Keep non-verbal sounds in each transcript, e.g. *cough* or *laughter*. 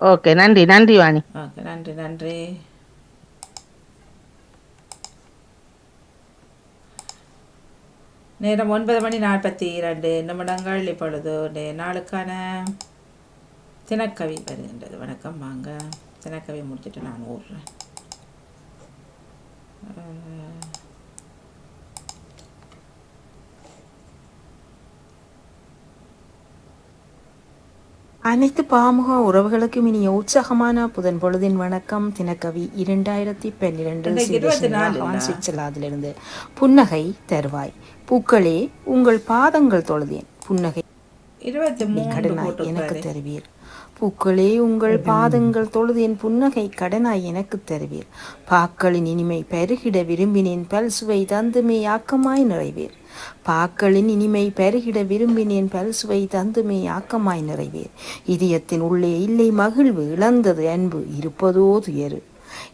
Okay. நன்றி நன்றி Vani. Okay நன்றி நன்றி. நேரம் ஒன்பது மணி நாற்பத்தி இரண்டு நிமிடங்கள். இப்பொழுது நாளுக்கான தினக்கவி வருகின்றது. வணக்கம் வாங்க. தினக்கவி முடிச்சுட்டு நான் ஓடுறேன். அனைத்து பாமுக உறவுகளுக்கும் இனிய உற்சாகமான புதன் பொழுதின் வணக்கம். தினக்கவி இரண்டாயிரத்தி பன்னிரண்டு? சிற்றலாதிலிருந்து புன்னகை தருவாய். பூக்களே உங்கள் பாதங்கள் தொழுதேன். புன்னகை கடனாய் எனக்கு தருவீர். பூக்களே உங்கள் பாதங்கள் தொழுதேன். புன்னகை கடனாய் எனக்கு தருவீர். பாக்களின் இனிமை பெருகிட விரும்பினேன். பல்சுவை தந்துமே ஆக்கமாய் நிறைவேர். பாக்களின் இனிமை பெருகிட விரும்பினேன் பல்சுவை தந்துமே ஆக்கமாய் நிறைவேர். இதயத்தின் உள்ளே இல்லை மகிழ்வு இழந்தது அன்பு இருப்பதோ துயரு.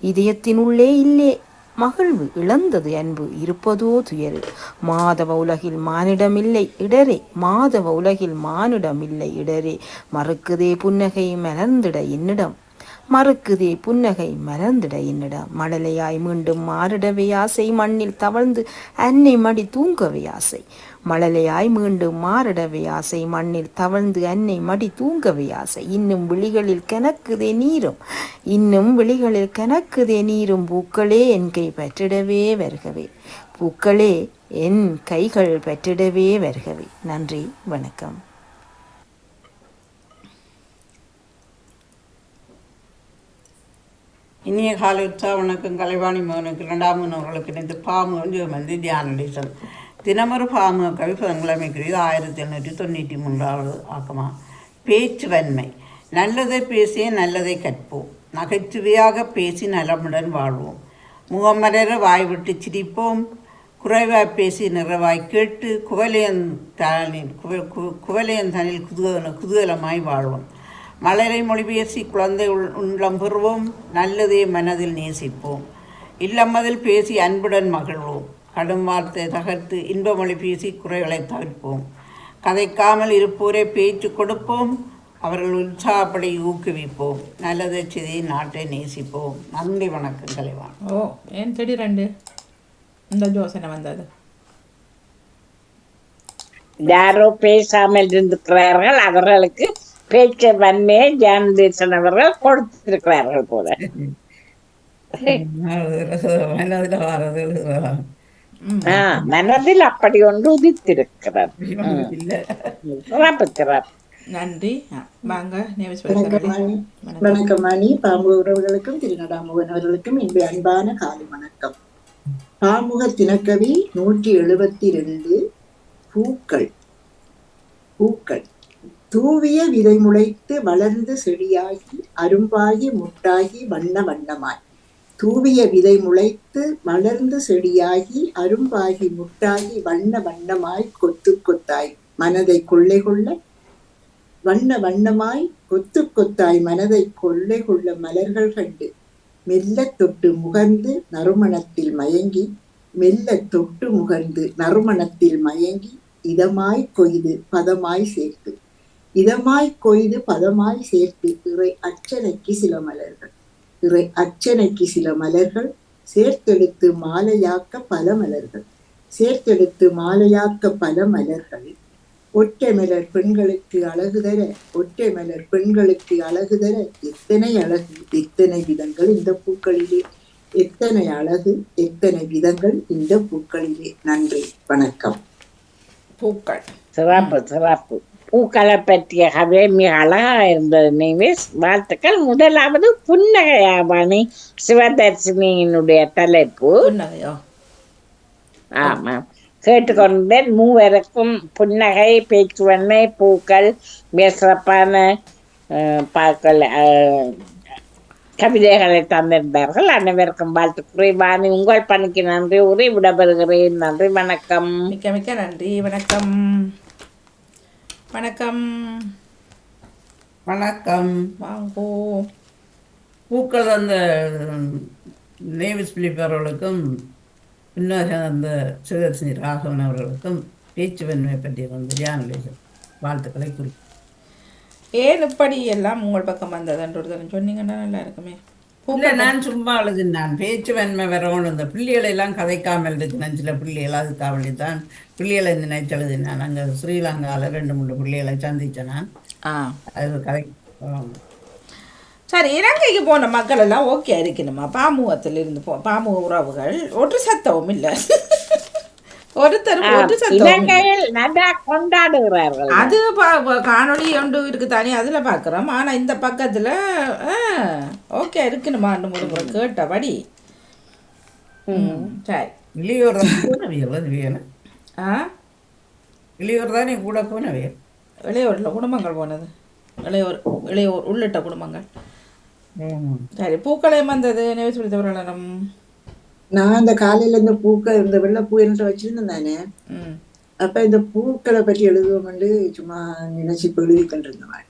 இதயத்தின் உள்ளே இல்லே மகிழ்வு இழந்தது அன்பு இருப்பதோ துயரு. மாதவ உலகில் மானிடமில்லை இடரே மாதவ உலகில் மானிடமில்லை இடரே. மறுக்குதே புன்னகை மலர்ந்திட என்னிடம். மறுக்குதே புன்னகை மலர்ந்திட என்னிடம் மழலையாய் மீண்டும் மாறிடவே ஆசை. மண்ணில் தவழ்ந்து அன்னை மடி தூங்கவே ஆசை. மழலையாய் மீண்டும் மாறிடவே ஆசை. மண்ணில் தவழ்ந்து அன்னை மடி தூங்கவே ஆசை. இன்னும் விழிகளில் கனக்குதே நீரும். இன்னும் விழிகளில் கனக்குதே நீரும். பூக்களே என் கை பற்றிடவே வருகவே. பூக்களே என் கைகள் பற்றிடவே வருகவே. நன்றி வணக்கம். இனிய காலை உற்சாவனுக்கும் கலைவாணி மோகனுக்கு இரண்டாம் அவர்களுக்கு இணைந்து பாமு வந்து தியானடேசன் தினமொரு பாமு கவி பதங்களமைக்கிறது ஆயிரத்தி எண்ணூற்றி தொண்ணூற்றி மூன்றாவது ஆக்கமா. பேச்சு வன்மை. நல்லதை பேசிய நல்லதை கற்போம். நகைச்சுவையாக பேசி நலமுடன் வாழ்வோம். முகமலர வாய் விட்டு சிரிப்போம். குறைவாய் பேசி நிறைவாய் கேட்டு குவலையன் தனில் குவ கு- குவலையன் தனில் குதூகல குதூகலமாய் வாழ்வோம். மலரை மொழி பேசி குழந்தை உள்- உள்ளம் பெறுவோம். நல்லதே மனதில் நேசிப்போம். இல்லம்மதில் பேசி அன்புடன் மகிழ்வோம். கடும் வார்த்தை தகர்த்து இன்ப மொழி பேசி குறைகளை தவிர்ப்போம். கதைக்காமல் இருப்போரை பேச்சு கொடுப்போம். அவர்கள் உற்சாகப்படி ஊக்குவிப்போம். நல்லதை செய்தி நாட்டை நேசிப்போம். நன்றி வணக்கம் கலைவான் ஓ ஏன் செடி ரெண்டு இந்த யோசனை வந்தது? யாரோ பேசாமல் இருந்திருக்கிறார்கள். அவர்களுக்கு பேச்ச வன்மையை ஜானதேசன் அவர்கள் கொடுத்திருக்கிறார்கள் போல. மனதில் அப்படி ஒன்று சிறப்பு நன்றி. வாங்க வணக்கம் வாணி வணக்கம். வாணி பாம்பு உறவுகளுக்கும் திருநடாமுகன் அவர்களுக்கும் இன்று அன்பான காலை வணக்கம். பாமுக தினக்கவி நூற்றி எழுபத்தி ரெண்டு பூக்கள். பூக்கள். தூவிய விதை முளைத்து வளர்ந்து செடியாகி அரும்பாகி முட்டாகி வண்ண வண்ணமாய். தூவிய விதை முளைத்து வளர்ந்து செடியாகி அரும்பாகி முட்டாகி வண்ண வண்ணமாய் கொத்து கொத்தாய் மனதை கொள்ளை கொள்ள. வண்ண வண்ணமாய் கொத்து கொத்தாய் மனதை கொள்ளை கொள்ள மலர்கள் கண்டு. மெல்லத் தொட்டு முகர்ந்து நறுமணத்தில் மயங்கி. மெல்லத் தொட்டு முகர்ந்து நறுமணத்தில் மயங்கி. இதமாய் கொய்து பதமாய் சேர்த்து. இதமாய் கொய்து பதமாய் சேர்த்து இறை அச்சனைக்கு சில மலர்கள். இறை அச்சனைக்கு சில மலர்கள் சேர்த்தெடுத்து மாலையாக்க பல மலர்கள். சேர்த்தெடுத்து மாலையாக்க பல மலர்கள். ஒற்றை மலர் பெண்களுக்கு அழகு தர ஒற்றை மலர் பெண்களுக்கு அழகு தர எத்தனை அழகு எத்தனை விதங்கள் இந்த பூக்களிலே. எத்தனை அழகு எத்தனை விதங்கள் இந்த பூக்களிலே. நன்றி வணக்கம். பூக்கள். சிறப்பு சிறப்பு. பூக்களை பற்றிய கதை மிக அழகா இருந்தது. நீவேஸ் வாழ்த்துக்கள். முதலாவது புன்னகையாவாணி. சிவதர்சினியினுடைய தலைப்பு. புன்னகையோ? ஆமா. கேட்டுக்கொண்டேன். மூவருக்கும் புன்னகை பேச்சுவன்மை பூக்கள் சிறப்பான பாக்கள் கவிதைகளை தந்திருந்தார்கள். அனைவருக்கும் வாழ்த்து குறைவானி உங்கள் பணிக்கு நன்றி உரை விடப்பெறுகிறேன் நன்றி வணக்கம். மிக்க மிக்க நன்றி. வணக்கம். வணக்கம். வணக்கம். வாங்கோ. பூக்கள் அந்த நேவிஸ் பிலிப் அவர்களுக்கும் பின்னர் அந்த சிவதர்சினி ராகவன் அவர்களுக்கும் பேச்சு வன்மை பற்றிய வந்து தியானலேசன் வாழ்த்துக்களை குறி. ஏன் இப்படி எல்லாம் உங்கள் பக்கம் வந்ததுன்றது சொன்னீங்கன்னா நல்லா இருக்குமே. இல்லை நான் சும்மா அழுது நான் பேச்சு வன்மை வரணும் இந்த பிள்ளைகளை எல்லாம் கதைக்காமல் இருக்கிறேன் சில பிள்ளைகள் அதுக்காக தான் பிள்ளைகளை இந்த நினைச்சழுது நான் அங்கே ஸ்ரீலங்காவில் ரெண்டு மூணு பிள்ளைகளை சந்திச்சேன் நான். ஆ. அது கதை. சரி இலங்கைக்கு போன மக்கள் எல்லாம் ஓகே இருக்கணுமா? பாமுகத்தில் இருந்து போ பாமுக உறவுகள் ஒரு சத்தமும் இல்லை. ஒருத்தர் இல்லை. இலங்கையில் நல்லா கொண்டாடுகிறார்கள். அது காணொளி ஒன்று இருக்கு தானே அதில் பார்க்குறோம் ஆனால் இந்த பக்கத்தில் ஓகே இருக்கணுமான்னு ஒரு முறை கேட்டபடி ம். சரி. இளையோர் தான் ஆ? இளையோர் தானே கூட போனவியல் இளையோரில் குடும்பங்கள் போனது. இளையோர் இளையோர் உள்ளிட்ட குடும்பங்கள். சரி பூக்களையும் வந்தது? நினைவு சொல்லித்தவர்களிடம் நான் அந்த காலையில இந்த பூக்கள் இந்த வெள்ளை பூ என்று வச்சிருந்தேன் தானே ம். அப்ப இந்த பூக்களை பற்றி எழுதுவோம் சும்மா நினைச்சு இப்ப எழுதி கொண்டிருந்தேன்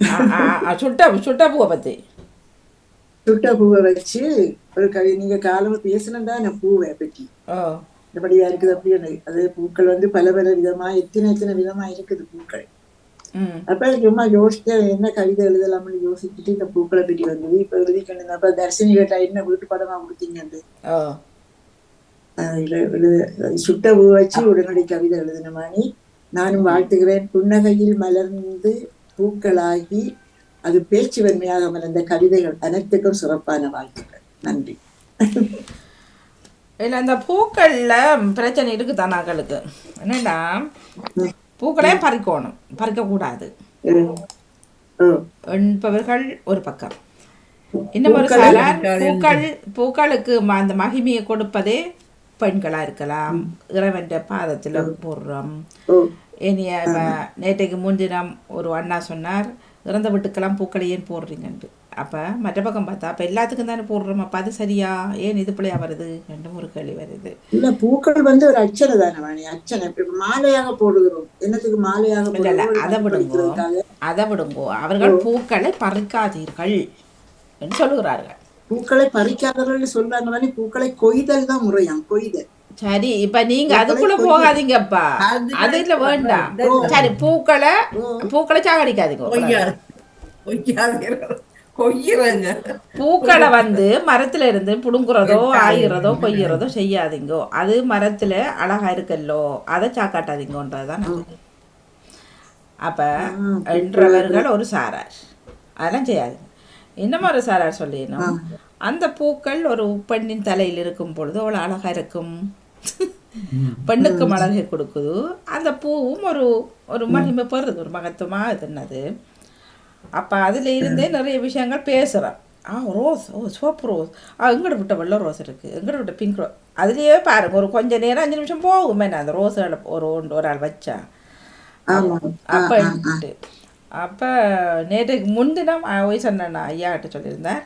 ஆ, ஆ, ஆ, சுட்ட சுட்ட பூவை பற்றி சுட்ட பூவை வச்சு ஒரு கவி நீங்க காலம் பேசினதா நான் பூவை பற்றி ஓ. இப்படியா இருக்குது அப்படின்னு. அது பூக்கள் வந்து பல பல விதமா எத்தனை எத்தனை விதமா இருக்குது பூக்கள். அப்ப சும்மா யோசிச்சேன் என்ன கவிதை எழுதலாம்னு யோசிச்சுட்டு இந்த பூக்களை பற்றி வந்தது. இப்ப எழுதி கொண்டு அப்ப தர்ஷினி கேட்டா என்ன வீட்டு படமா கொடுத்தீங்க ஓ அதுல எழுத சுட்ட பூ வச்சு உடனடி கவிதை எழுதின மாதிரி நானும் வாழ்த்துகிறேன். புன்னகையில் மலர்ந்து பூக்களாகி அது பேச்சு வன்மையாக மலர்ந்த கவிதைகள் அனைத்துக்கும் சிறப்பான வாழ்த்துக்கள். நன்றி. இல்லை அந்த பூக்களில் பிரச்சனை இருக்குது தானாக்களுக்கு என்னன்னா பூக்களையும் பறிக்கணும். பறிக்கக்கூடாது. என்பவர்கள் ஒரு பக்கம். இன்னும் ஒரு சாரார் பூக்கள் பூக்களுக்கு அந்த மகிமையை கொடுப்பதே பெண்களா இருக்கலாம். இறைவன் பாதத்துல போடுறோம். இனிய நேற்றைக்கு முன்தினம் ஒரு அண்ணா சொன்னார் இறந்த வீட்டுக்கெல்லாம் பூக்களை ஏன் போடுறீங்கன்ட்டு. அப்ப மற்ற பக்கம் பார்த்தா அப்ப எல்லாத்துக்கும் தானே போடுறோம். அப்ப அது சரியா? ஏன் இது பிள்ளையா வருது? ரெண்டும் ஒரு கேள்வி வருது. இல்ல பூக்கள் வந்து ஒரு அர்ச்சனை தானே வாணி. அர்ச்சனை. இப்ப மாலையாக போடுகிறோம். என்னத்துக்கு மாலையாக இல்ல இல்ல? அதை விடுங்கோ. அதை விடுங்கோ. அவர்கள் பூக்களை பறிக்காதீர்கள் என்று சொல்லுகிறார்கள். பூக்களை பறிக்காதவர்கள் சொல்றாங்க வாணி. பூக்களை கொய்தல் தான் முறையாம். கொய்தல். சரி இப்ப நீங்க அதுக்குள்ள போகாதீங்கப்பா. அது இல்ல வேண்டாம். சரி பூக்களை பூக்களை சாகடிக்காதீங்க. கொய்யுறங்க பூக்களை வந்து மரத்துல இருந்து புடுங்குறதோ ஆயிறதோ கொய்யறதோ செய்யாதீங்கோ. அது மரத்துல அழகா இருக்கல்லோ அதை சாக்காட்டாதீங்கன்றதுதான். அப்ப என்றவர்கள் ஒரு சாரார். அதெல்லாம் செய்யாதீங்க இன்னும் ஒரு சாரார் சொல்லிடணும். அந்த பூக்கள் ஒரு பெண்ணின் தலையில் இருக்கும் பொழுது அவ்வளோ அழகா இருக்கும். பெண்ணுக்கும் அழகை கொடுக்குது. அந்த பூவும் ஒரு ஒரு மகிமை பெறுது. ஒரு மகத்துவமாக இதுன்னது அப்போ அதில் இருந்தே நிறைய விஷயங்கள் பேசுகிறோம் ஆ ரோஸ் ஓ சோப்பு ரோஸ். ஆ எங்கட விட்ட வெள்ளை ரோஸ் இருக்குது எங்கட விட்ட பிங்க் ரோஸ் அதுலேயே பாருங்க ஒரு கொஞ்ச நேரம் அஞ்சு நிமிஷம் போகுமே நான் அந்த ரோஸுகளை ஒரு ஒன்று ஒரு ஆள் வச்சா அப்போ அப்போ நேற்றுக்கு முன்தினம் போய் சொன்னேன் ஐயாட்ட சொல்லியிருந்தேன்.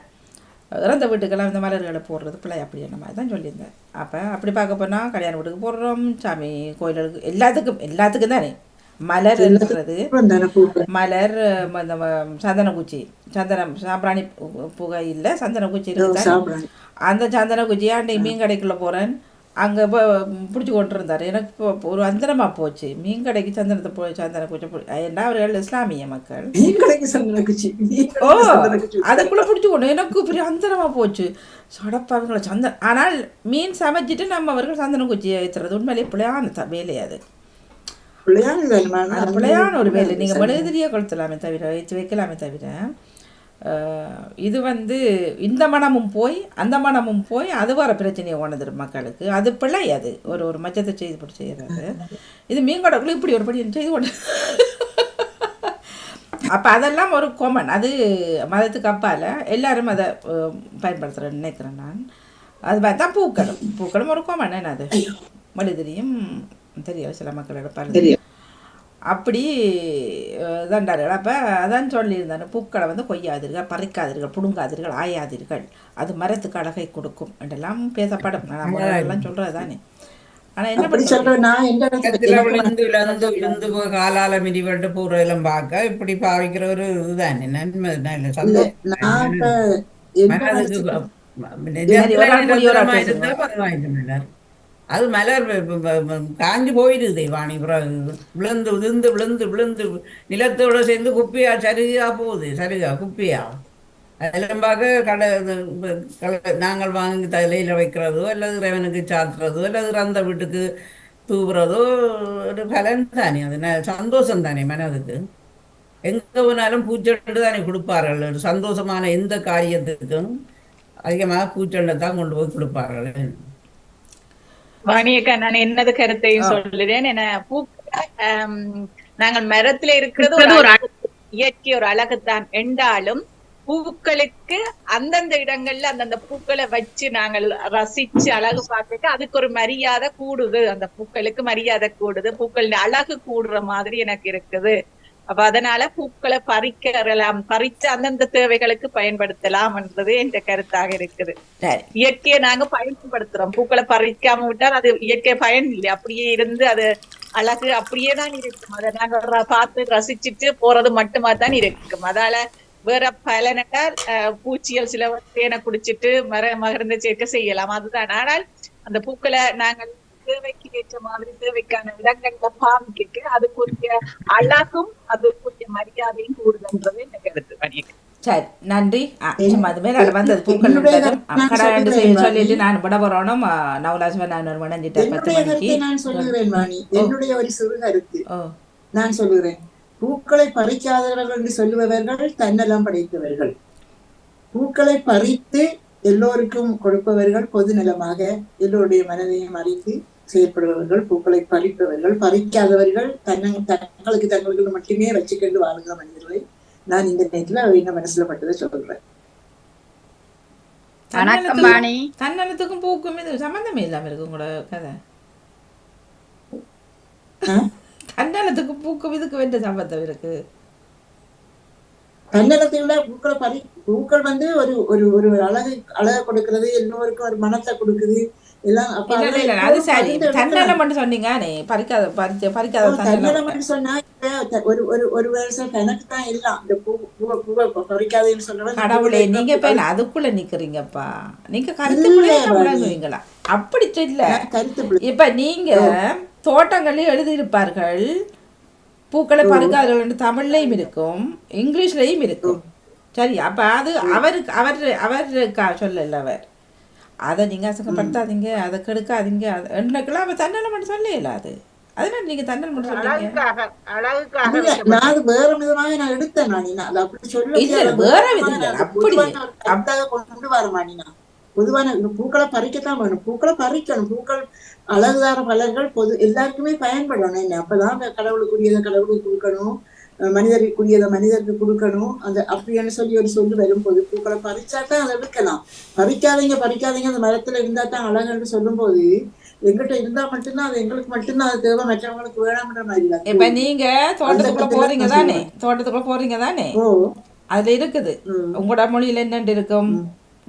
இறந்த வீட்டுக்கெல்லாம் இந்த மலர்களை போடுறது பிள்ளை அப்படி என்ன மாதிரி தான் சொல்லியிருந்தேன். அப்போ அப்படி பார்க்க போனால் கல்யாண வீட்டுக்கு போடுறோம் சாமி கோயிலுக்கு எல்லாத்துக்கும் எல்லாத்துக்கும் தானே. மலர் ம- இந்த ம- சந்தனக்குச்சி சந்தனம் சாம்பிராணி பு- புகை இல்லை சந்தனக்குச்சி. அந்த சந்தனக்குச்சியை அன்றைக்கு மீன் கடைக்குள்ள போகிறேன் அங்கே இப்போ பிடிச்சி கொண்டு இருந்தார் எனக்கு இப்போ ஒரு அந்தரமாக போச்சு. மீன் கடைக்கு சந்தனத்தை போய் சந்தனக்குச்சி பிடி ஏன்னா அவர்கள் இஸ்லாமிய மக்கள். நீங்களுக்கு சந்தன குச்சி. ஓ சந்தன குச்சி. அதுக்குள்ளே பிடிச்சி கொண்டு எனக்கு பெரிய அந்தரமாக போச்சு. சடப்பாவங்களை சந்தன. ஆனால் மீன் சமைச்சிட்டு நம்ம அவர்கள் சந்தன குச்சியை ஏற்றுறது உண்மையிலேயே பிள்ளையான த வேலை அது. பிள்ளையான வேலைமா அது பிள்ளையான ஒரு வேலை. நீங்கள் மெழுகுதிரியை கொளுத்தலாமே தவிர வைத்து வைக்கலாமே தவிர இது வந்து இந்த மனமும் போய் அந்த மனமும் போய் அது வர பிரச்சனையை கொண்டது மக்களுக்கு. அது பிள்ளை அது. ஒரு ஒரு மச்சத்தை செய்து போட்டு செய்கிறது இது மீன்கடக்குள்ள இப்படி ஒரு படி செய்து கொண்டு *laughs* அப்போ அதெல்லாம் ஒரு கொமன் அது மதத்துக்கு அப்பால். எல்லாரும் அதை பயன்படுத்துகிறேன்னு நினைக்கிறேன் நான். அது தான் பூக்களும். பூக்களும் ஒரு கொமன் என்ன அது மழுதிரியும் தெரியும் சில மக்களோட பாருங்க அப்படி தண்டார்கள் அப்போ அதான் சொல்லியிருந்தானே பூக்களை வந்து கொய்யாதீர்கள் பறிக்காதீர்கள் புடுங்காதீர்கள் ஆயாதீர்கள் அது மரத்துக்கு அழகை கொடுக்கும் என்றெல்லாம் பேசப்படும். நான் எல்லாம் சொல்கிறது தானே. ஆனால் என்ன பண்ணுறது சொல்றேன் காலால மிதிப்பட்டு போறதெல்லாம் பார்க்க இப்படி பாவிக்கிற ஒரு இதுதானே. நன்மை சந்தோஷம் அது மலர் வ- காஞ்சு போயிடுது வாணி விழுந்து விழுந்து விழுந்து விழுந்து நிலத்தோட சேர்ந்து குப்பியா சருகா போகுது சருகா குப்பியா. அதெல்லாம் பார்க்க கடை நாங்கள் வாங்கி தலையில் வைக்கிறதோ அல்லது இறைவனுக்கு சாத்துறதோ அல்லது அந்த வீட்டுக்கு தூவுறதோ ஒரு பலன் தானே அது சந்தோஷம் தானே மனதுக்கு. எங்கே போனாலும் பூச்செண்டு தானே கொடுப்பார்கள் ஒரு சந்தோஷமான எந்த காரியத்துக்கும் அதிகமாக பூச்செண்டை தான் கொண்டு போய் கொடுப்பார்கள். வாணியக்கா நான் என்னது கருத்தையும் சொல்லுறேன் என பூக்கள் ஆம், நாங்கள் மரத்துல இருக்கிறது ஒரு இயற்கை ஒரு அழகுத்தான். என்றாலும் பூக்களுக்கு அந்தந்த இடங்கள்ல அந்தந்த பூக்களை வச்சு நாங்கள் ரசிச்சு அழகு பார்க்க அதுக்கு ஒரு மரியாதை கூடுது. அந்த பூக்களுக்கு மரியாதை கூடுது. பூக்கள் அழகு கூடுற மாதிரி எனக்கு இருக்குது. அப்ப அதனால பூக்களை பறிக்கலாம் பறிச்சு அந்தந்த தேவைகளுக்கு பயன்படுத்தலாம் என்றது என்ற கருத்தாக இருக்குது. இயற்கையை நாங்க பயன்படுத்துறோம். பூக்களை பறிக்காம விட்டால் அது இயற்கை பயன் இல்லை. அப்படியே இருந்து அது அழகு அப்படியே தான் இருக்கும். அதை நாங்க பார்த்து ரசிச்சுட்டு போறது மட்டுமா தான் இருக்கும். அதால வேற பலனட்டால் பூச்சிகள் சில தேனை குடிச்சிட்டு மர மகர்ந்த சேர்க்க செய்யலாம். அதுதான். ஆனால் அந்த பூக்களை நாங்கள் தேவைக்கு ஏற்ற மாதிரி தேவைக்கான இடங்கள்ல பாவிக்கிட்டு அதுக்குரிய அழகும் அதுக்குரிய மரியாதையும் கூடுதுன்றது இந்த கருத்து. சரி நன்றி. ஆ, சும்மா அது மேல வந்தது. பூக்கள் நான் கடை சொல்லிட்டு. நான் விட போறோனும். நவலாசம் நான் ஒரு மணஞ்சிட்டேன் பத்து என்னுடைய மணிக்கு. நான் சொல்லுகிறேன் வாணி. என்னுடைய ஒரு சிறு கருத்து. நான் சொல்லுகிறேன். பூக்களை பறிக்காதவர்கள் என்று சொல்லுபவர்கள் தன்னலம் படைத்தவர்கள். பூக்களை பறித்து எல்லோருக்கும் கொடுப்பவர்கள் பொது நலமாக எல்லோருடைய மனதையும் அறிந்து செயற்படுபவர்கள் பூக்களை பறிப்பவர்கள் பறிக்காதவர்கள் தன்ன தங்களுக்கு தங்களுக்கு மட்டுமே வச்சுக்கொண்டு வாழுகிற மனிதர்களை நான் இந்த நேரத்துல என்ன மனசுல பட்டதை சொல்றேன். தன்னலத்துக்கும் பூக்கும் இது சம்பந்தமே இல்லாம இருக்கு உங்களோட கதை? தன்னலத்துக்கும் பூக்கும் இதுக்கு வேண்டிய சம்பந்தம் இருக்கு. தன்னலத்தை விட பூக்களை பறி பூக்கள் வந்து ஒரு ஒரு ஒரு அழகு அழகை கொடுக்கிறது எல்லோருக்கும் ஒரு மனத்தை கொடுக்குது. அதை சரி. தன்னலம் மட்டும் சொன்னீங்க பறிக்காத பறிச்ச பறிக்காத தன்னலம் மட்டும் சொன்னா ஒரு ஒரு ஒரு வருஷம் கணக்கு தான் எல்லாம் இந்த பூ பூவை பூவை பறிக்காதேன்னு சொல்றவன் கடவுளே நீங்க இப்ப அதுக்குள்ள நிக்கிறீங்கப்பா? நீங்க கருத்துக்குள்ளே இல்ல, விளங்குவீங்களா அப்படி இல்ல. கருத்து. இப்ப நீங்க தோட்டங்களில் எழுதியிருப்பார்கள் பூக்களை பறிக்காதவர்கள் என்று தமிழ்லையும் இருக்கும் இங்கிலீஷ்லயும் இருக்கும். சரி அப்ப அது அவருக்கு அவர் அவருக்கா சொல்லல அவர். அதை நீங்க அசங்கப்படுத்தாதீங்க அதை கெடுக்காதீங்க அது- என்னக்கெல்லாம் அவ தன்னலம் மட்டும் சொல்லல அது? அதனால நீங்க தன்னல் மட்டும் சொல்றீங்க. அழகுக்காக அழகுக்காக இல்ல, நான் அது வேற விதமாக நான் எடுத்தேன் நானி நான் அதை அப்படி சொல்ல இல்ல. வேற விதம் அப்படி. கொண்டு வர மாட்டினா பொதுவான பூக்களை பறிக்கத்தான் வேணும். பூக்களை பறிக்கணும். பூக்கள் அழகுதார மலர்கள் பொது எல்லாருக்குமே பயன்படணும். என்ன அப்பதான் கடவுளுக்குரியதை கடவுளுக்கு கொடுக்கணும். மனிதருக்குரியதை மனிதருக்கு கொடுக்கணும். அந்த அப்படின்னு சொல்லி ஒரு சொல்லு வரும்போது பூக்களை பறிச்சா தான் அதை எடுக்கலாம் பறிக்காதீங்க பறிக்காதீங்க அந்த மரத்துல இருந்தா தான் அழகுன்னு சொல்லும்போது எங்கிட்ட இருந்தா மட்டும்தான் அது எங்களுக்கு மட்டும்தான் அது தேவை. மற்றவங்களுக்கு வேணாம்ன்ற மாதிரி. இப்ப நீங்க தோட்டத்துக்குள்ள போறீங்க தானே தோட்டத்துக்குள்ள போறீங்க தானே ஓ. அதுல இருக்குது. உங்களோட மொழியில என்னென்று இருக்கும்?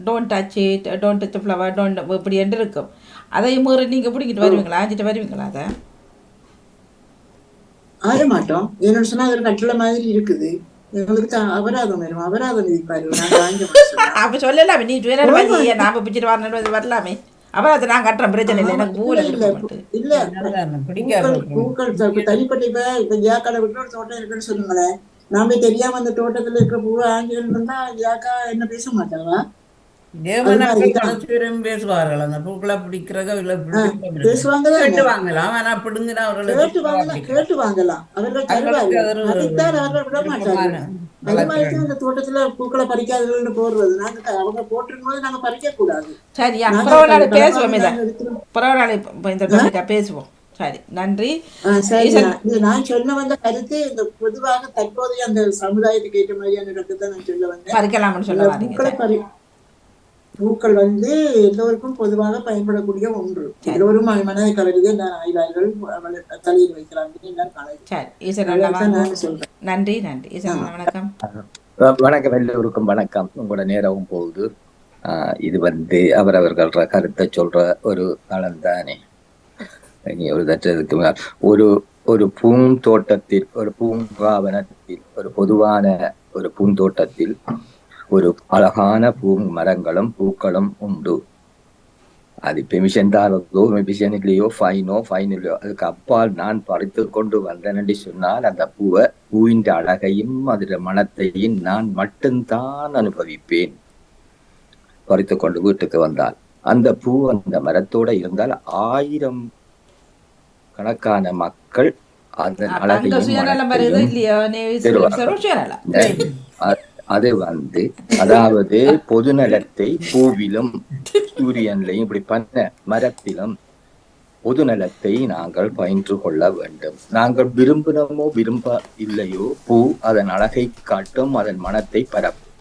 Don't touch it don't touch flower don't இப்படி என்று இருக்கும். அதை மீறி நீங்க பிடிக்கிட்டு வருவீங்களா? ஆஞ்சிட்டு வருவீங்களா அதை? ஆய மாட்டோம் என்னோட சொன்னா அது ஒரு கட்டளை மாதிரி இருக்குது. எங்களுக்கு அபராதம் வரும் அபராதம் விதிப்பாரு. *laughs* அப்ப சொல்லலாமே. நீ நாம பிடிச்சிட்டு வரணும் வரலாமே. அதை நான் கட்டுறேன். பிரச்சனை இல்லை. எனக்கு பூவில் இல்ல, பூக்கள் தனிப்பட்ட இப்ப இப்ப ஜியாக்காட விட்டு ஒரு தோட்டம் இருக்குன்னு சொல்லுங்களேன். நாம தெரியாம அந்த தோட்டத்துல இருக்கிற பூவை ஆங்கிலம் இருந்தா என்ன பேச மாட்டாவா வரையும் பேசுவார்கள். அந்த பூக்களை பிடிக்கிறத இல்ல பிடிக்காம பேசுவாங்க கேட்டு தானே வாங்கலாம் ஆனா பிடுங்கினா கேட்டு அவர்களுக்கு வாங்கலாம் கேட்டு வாங்கலாம் அவர்கள் தருவார்கள். அதைத்தான் அவர்கள் விட தான் அந்த தோட்டத்துல பூக்களை பறிக்காதவர்கள்னு போடுறது. நாங்க அவங்க போட்டிருக்கும் போது நாங்க பறிக்க கூடாது சரியா நாங்க அப்புறம் ஒரு நாள் அந்த பேசுவோம் இதை. நாங்க எடுத்துருவோம். அப்புறம் ஒரு நாள் இப்ப இந்த டாபிக்கா பேசுவோம். சரி நன்றி. சரி. நான் சொல்ல வந்த கருத்து இந்த பொதுவாக தற்போதைய அந்த சமுதாயத்துக்கு ஏற்ற மாதிரியான கருத்தை நான் சொல்ல வந்தேன். பறிக்கலாம்னு சொல்ல வாரீங்க பூக்களை வந்து எல்லோருக்கும் பொதுவாக பயன்படக்கூடிய ஒன்று. எல்லோரும் மனதை கவருது நான் ஆய்வார்கள் அவளை தலையில் வைக்கிறாங்க சொல்றேன். நன்றி நன்றி. வணக்கம். வணக்கம் எல்லோருக்கும் வணக்கம். உங்களோட நேரமும் போகுது. ஆஹ் இது வந்து அவரவர்கள் கருத்தை சொல்ற ஒரு நலன் தானே. ஒரு தற்றதுக்கு மேல் ஒரு ஒரு பூந்தோட்டத்தில் ஒரு பூங்காவனத்தில் ஒரு பொதுவான ஒரு பூந்தோட்டத்தில் ஒரு அழகான பூ மரங்களும் பூக்களும் உண்டு. அது பெமிஷன் தாரதோ பெமிஷன் இல்லையோ ஃபைனோ ஃபைன் இல்லையோ. அதுக்கு அப்பால் நான் பறித்து கொண்டு வந்தேன் என்று சொன்னால் அந்த பூவை பூவின் அழகையும் அதில் மனத்தையும் நான் மட்டும்தான் அனுபவிப்பேன். பறித்து கொண்டு வீட்டுக்கு வந்தால். அந்த பூ அந்த மரத்தோட இருந்தால் ஆயிரம் கணக்கான மக்கள் அதன் அப்ப அது வந்து அதாவது பொதுநலத்தை பூவிலும் சூரியன்லையும் இப்படி பண்ண மரத்திலும் பொது நலத்தை நாங்கள் பயின்று கொள்ள வேண்டும். நாங்கள் விரும்பினமோ விரும்ப இல்லையோ பூ அதன் அழகை காட்டும் அதன் மனத்தை பரப்பும்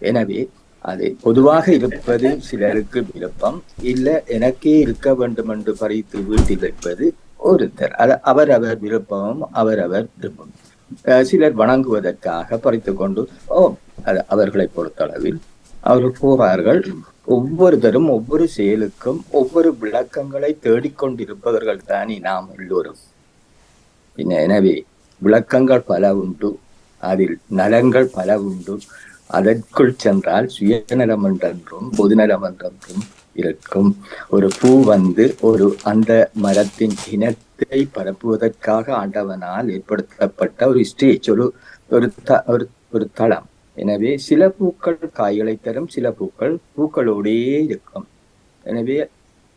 எனவே அது பொதுவாக இருப்பது சிலருக்கு விருப்பம் இல்ல எனக்கே இருக்க வேண்டும் என்று பறித்து வீட்டில் வைப்பது ஒருத்தர். அது அவரவர் விருப்பமும் அவரவர் விருப்பம் சிலர் வணங்குவதற்காக பறித்து கொண்டு ஓ அது அவர்களை பொறுத்தளவில் அவர்கள் போவார்கள். ஒவ்வொருத்தரும் ஒவ்வொரு செயலுக்கும் ஒவ்வொரு விளக்கங்களை தேடிக்கொண்டிருப்பவர்கள் தானே நாம் எல்லோரும். பின்ன எனவே விளக்கங்கள் பல உண்டு அதில் நலங்கள் பல உண்டு. அதற்குள் சென்றால் சுயநலம் என்றென்றும் பொதுநலம் என்றென்றும் இருக்கும். ஒரு பூ வந்து ஒரு அந்த மரத்தின் இன இனத்தை பரப்புவதற்காக ஆண்டவனால் ஏற்படுத்தப்பட்ட ஒரு ஸ்டேஜ் ஒரு ஒரு த- ஒரு ஒரு தளம். எனவே சில பூக்கள் காய்களை தரும் சில பூக்கள் பூக்களோடே இருக்கும். எனவே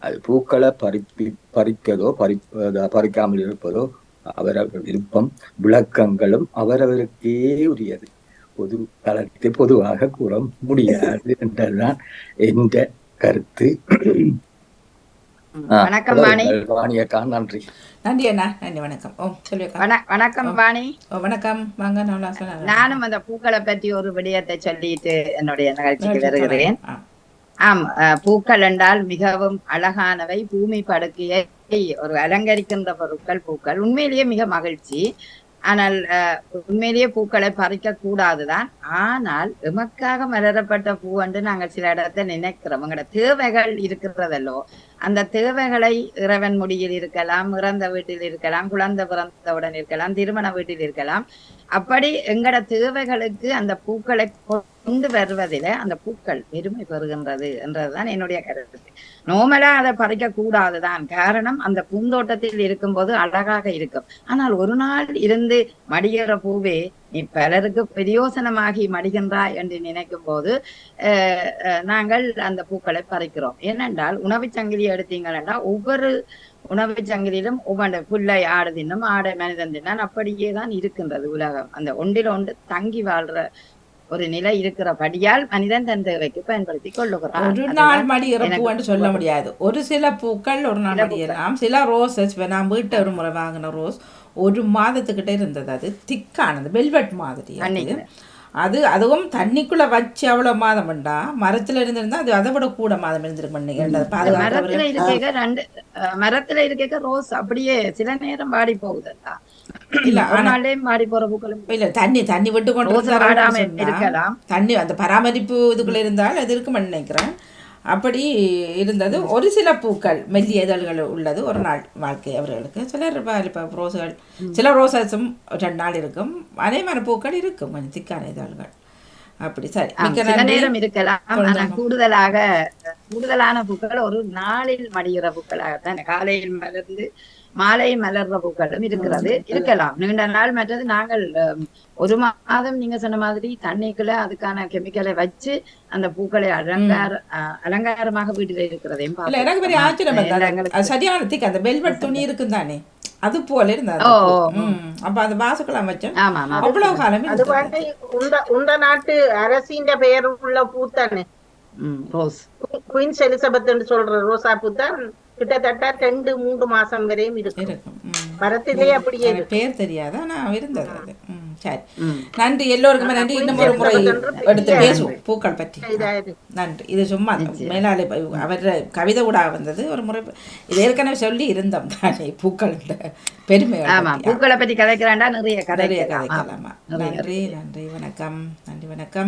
அது பூக்களை பறிப்பி பறிக்கதோ பறிப்பதோ பறிக்காமல் இருப்பதோ அவரவர் விருப்பம் விளக்கங்களும் அவரவருக்கே உரியது. பொது தளத்தை பொதுவாக கூற முடியாது என்றுதான் என்ற கருத்து. வணக்கம் வாணி. வாணியக்கா நன்றி. நன்றி அண்ணா நன்றி வணக்கம். ஓ சொல்லியக்கா வண- வணக்கம் வாணி ஓ வணக்கம். வாங்க நானும் அந்த பூக்களை பற்றி ஒரு விடயத்தை சொல்லிட்டு என்னுடைய நிகழ்ச்சிக்கு வருகிறேன். ஆம் பூக்கள் என்றால் மிகவும் அழகானவை. பூமி படுக்கையை ஒரு அலங்கரிக்கின்ற பொருட்கள் பூக்கள். உண்மையிலேயே மிக மகிழ்ச்சி. ஆனால் உண்மையிலேயே பூக்களை பறிக்க கூடாதுதான். ஆனால் எமக்காக மலரப்பட்ட பூ என்று நாங்கள் சில இடத்தை நினைக்கிறோம். எங்களோட தேவைகள் இருக்கிறதல்லோ அந்த தேவைகளை இறைவன் முடியில் இருக்கலாம் இறந்த வீட்டில் இருக்கலாம் குழந்தை பிறந்தவுடன் இருக்கலாம் திருமண வீட்டில் இருக்கலாம். அப்படி எங்கட தேவைகளுக்கு அந்த பூக்களை கொண்டு வருவதில அந்த பூக்கள் பெருமை பெறுகின்றது என்றதுதான் என்னுடைய கருத்து. நோமலா அதை பறிக்க கூடாதுதான். காரணம் அந்த பூந்தோட்டத்தில் இருக்கும்போது அழகாக இருக்கும். ஆனால் ஒரு நாள் இருந்து மடிகிற பூவே நீ பலருக்கு பிரயோசனமாகி மடிகின்றாய் என்று நினைக்கும் போது அஹ், நாங்கள் அந்த பூக்களை பறிக்கிறோம். ஏனென்றால் உணவுச் சங்கிலி எடுத்தீங்கள் என்றால் ஒவ்வொரு உணவுச் சங்கிலிலும் ஒவ்வொன்று புல்லை ஆடு தின்னும் ஆடை மனிதன் தின்னான் அப்படியே தான் இருக்கின்றது உலகம். அந்த ஒன்றில் ஒன்று தங்கி வாழ்ற ஒரு நிலை இருக்கிறபடியால் மனிதன் தன் தேவைக்கு பயன்படுத்தி கொள்ளுகிறான். ஒரு நாள் மடிகிற சொல்ல முடியாது. ஒரு சில பூக்கள் ஒரு நாள் மடியலாம் சில ரோசஸ் நான் வீட்டை ஒரு முறை வாங்கின ரோஸ் ஒரு மாதத்துக்கிட்ட இருந்தது. அது திக்கானது வெல்வெட் மாதிரி அது. அதுவும் தண்ணிக்குள்ள வச்சு அவ்வளவு மாதம் வேண்டா மரத்துல இருந்திருந்தா அது அதை விட கூட மாதம் இருந்திருக்கும் மரத்துல இருக்க ரெண்டு மரத்துல இருக்க ரோஸ் அப்படியே சில நேரம் வாடி போகுதல்லா இல்ல ஒரு ஆனா நாள்லயும் வாடி போற பூக்களும் இல்ல தண்ணி தண்ணி விட்டு கொண்டு இருக்கலாம் தண்ணி அந்த பராமரிப்பு இதுக்குள்ள இருந்தால் அது இருக்குமென்னு நினைக்கிறேன் அப்படி இருந்தது ஒரு சில பூக்கள் மெல்லிய இதழ்கள் உள்ளது ஒரு நாள் வாழ்க்கை அவர்களுக்கு சிலர் இப்போ ரோஸ்கள் சில ரோசஸும் ரெண்டு நாள் இருக்கும் அதே மாதிரி பூக்கள் இருக்கும் கொஞ்சம் திக்கான இதழ்கள் அப்படி சரி நேரம் இருக்கலாம். கூடுதலாக கூடுதலான பூக்கள் ஒரு நாளில் மடிகிற பூக்களாகத்தான் காலையில் மலர்ந்து மாலை மலர்ற பூக்களும் இருக்கிறது இருக்கலாம். நீண்ட நாள் மற்றது நாங்கள் ஒரு மாதம் நீங்க சொன்ன மாதிரி தண்ணிக்குள்ள அதுக்கான கெமிக்கலை வச்சு அந்த பூக்களை அலங்கார அலங்காரமாக வீட்டில் இருக்கிறதையும் இல்ல எனக்கு பெரிய ஆச்சரியம் சரியான திக்கு அந்த வெல்வெட் துணி இருக்கும் தானே? அது போல இருந்தது. அப்ப அந்த வாசக்கலாம் வச்சோம். ஆமா ஆமா. அவ்வளவு காலம் அது உண்ட உண்ட நாட்டு அரசின் பெயர் உள்ள பூத்தானே ம், ரோஸ். குயின்ஸ் எலிசபெத் சொல்ற ரோசா பூ தான் கிட்டத்தட்ட ரெண்டு மூன்று மாசம் வரையும் இருக்கும். மரத்திலே அப்படியே பேர் தெரியாது. ஆனா இருந்தது அது. சரி. நன்றி. எல்லோருக்குமே நன்றி. இன்னும் ஒரு முறை எடுத்து பேசுவோம். பூக்கள் பற்றி. நன்றி. இது சும்மா மேலாளி அவர் கவிதை கூட வந்தது. ஒரு முறை இது ஏற்கனவே சொல்லி இருந்தோம் தானே. பூக்கள் பெருமை ஆமா. பூக்களை பற்றி கதைக்கிறாண்டா நிறைய நிறைய கதை கதைக்கலாமா. நன்றி நன்றி. வணக்கம். நன்றி வணக்கம்.